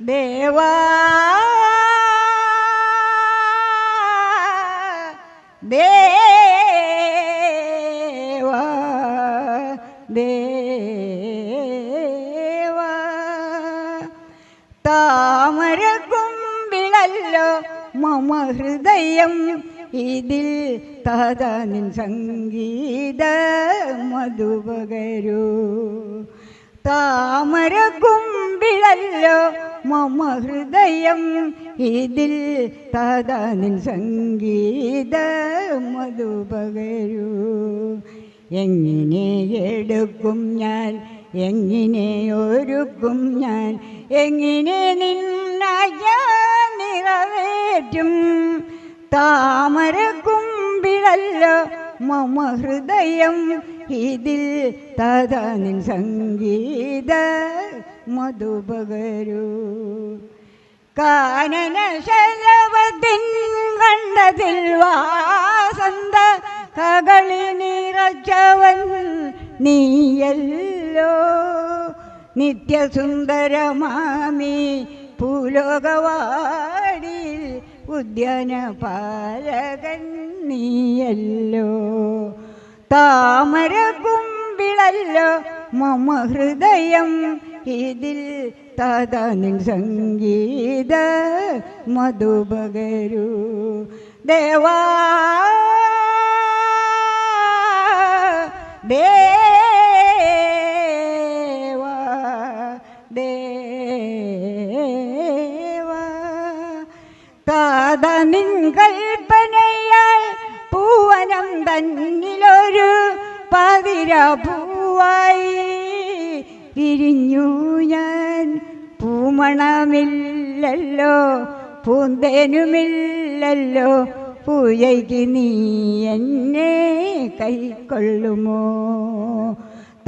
ദേവാ ദേവാ ദേവാ താമരക്കുമ്പിളല്ലോ മമ ഹൃദയം ഇതിൽ തദനിൻ സംഗീത മധുപകരൂ. താമരക്കുമ്പിളല്ലോ മമ ഹൃദയം ഇതിൽ തദാനിൻ സംഗീത മധുപകരൂ. എങ്ങനെ എടുക്കും ഞാൻ എങ്ങനെ ഒരുക്കും ഞാൻ എങ്ങനെ നിന്നയ നിറവേറ്റും. താമരക്കുമ്പിളല്ലോ മമ ഹൃദയം ഇതിൽ തഥാനിൻ സംഗീത മധുപകരൂ. കാനന ശലവത്തിൻ കണ്ടതിൽ വാസന്ത കകളി നിറച്ചവൻ നീയല്ലോ. നിത്യസുന്ദരമാമി ഭൂലോകവാടിയിൽ ഉദ്യാന പാലകൻ നീയല്ലോ. താമര കുമ്പിളല്ലോ മമ ഹൃദയം. ഇതിൽ തഥാനിൻ സംഗീത മധുപകരൂ. ദേവാ ദേവാ ദേവ. താതനിൻ കൽപ്പനയാൽ പൂവനം തന്നിലൊരു പതിര പൂവായി വിരിഞ്ഞു ഞാൻ. പൂമണമില്ലല്ലോ പൂന്തേനുമില്ലല്ലോ പൂജയ്ക്ക് നീ എന്നെ കൈക്കൊള്ളുമോ?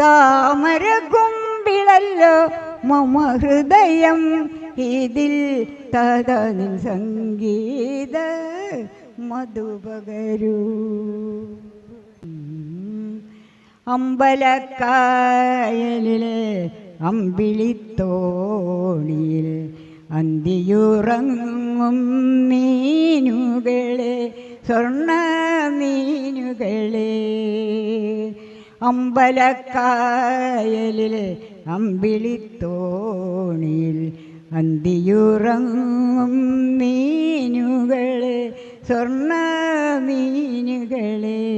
താമര കുമ്പിളല്ലോ മമ ഹൃദയം ഇതിൽ തതനിൻ സംഗീത മധുപകരൂ. അമ്പലക്കായലിലെ അമ്പിളിത്തോണിയിൽ അന്തിയുറങ്ങും മീനുകളെ സ്വർണ മീനുകളെ. അമ്പലക്കായലിലെ അമ്പിളിത്തോണിയിൽ അന്തിയുറങ്ങും മീനുകളെ സ്വർണ മീനുകളെ.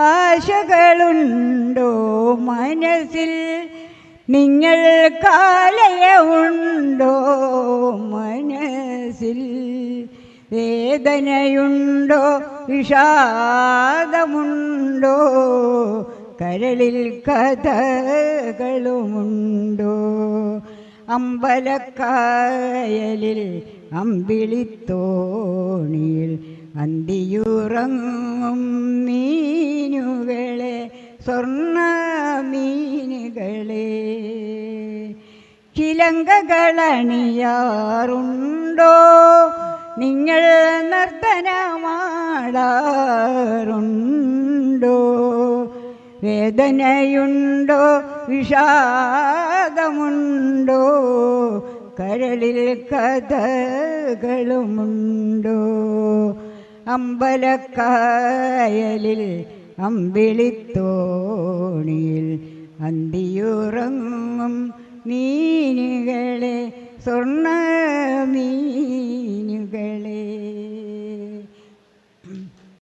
ആശകളുണ്ടോ മനസ്സിൽ? നിങ്ങൾ കാലയുണ്ടോ മനസ്സിൽ? വേദനയുണ്ടോ? വിഷാദമുണ്ടോ? കരളിൽ കഥകളുമുണ്ടോ? അമ്പലക്കായലിൽ അമ്പിളിത്തോണിയിൽ അന്തിയുറങ്ങും മീനുകളെ സ്വർണ മീനുകളെ ചിലങ്കകളണിയാറുണ്ടോ നിങ്ങൾ നർത്തനമാടാറുണ്ടോ? വേദനയുണ്ടോ? വിഷാദമുണ്ടോ? കരളിൽ കഥകളുമുണ്ടോ അമ്പലക്കായലിൽ അമ്പിളിത്തോണിയിൽ അന്തിയുറങ്ങും മീനുകളെ സ്വർണ മീനുകളെ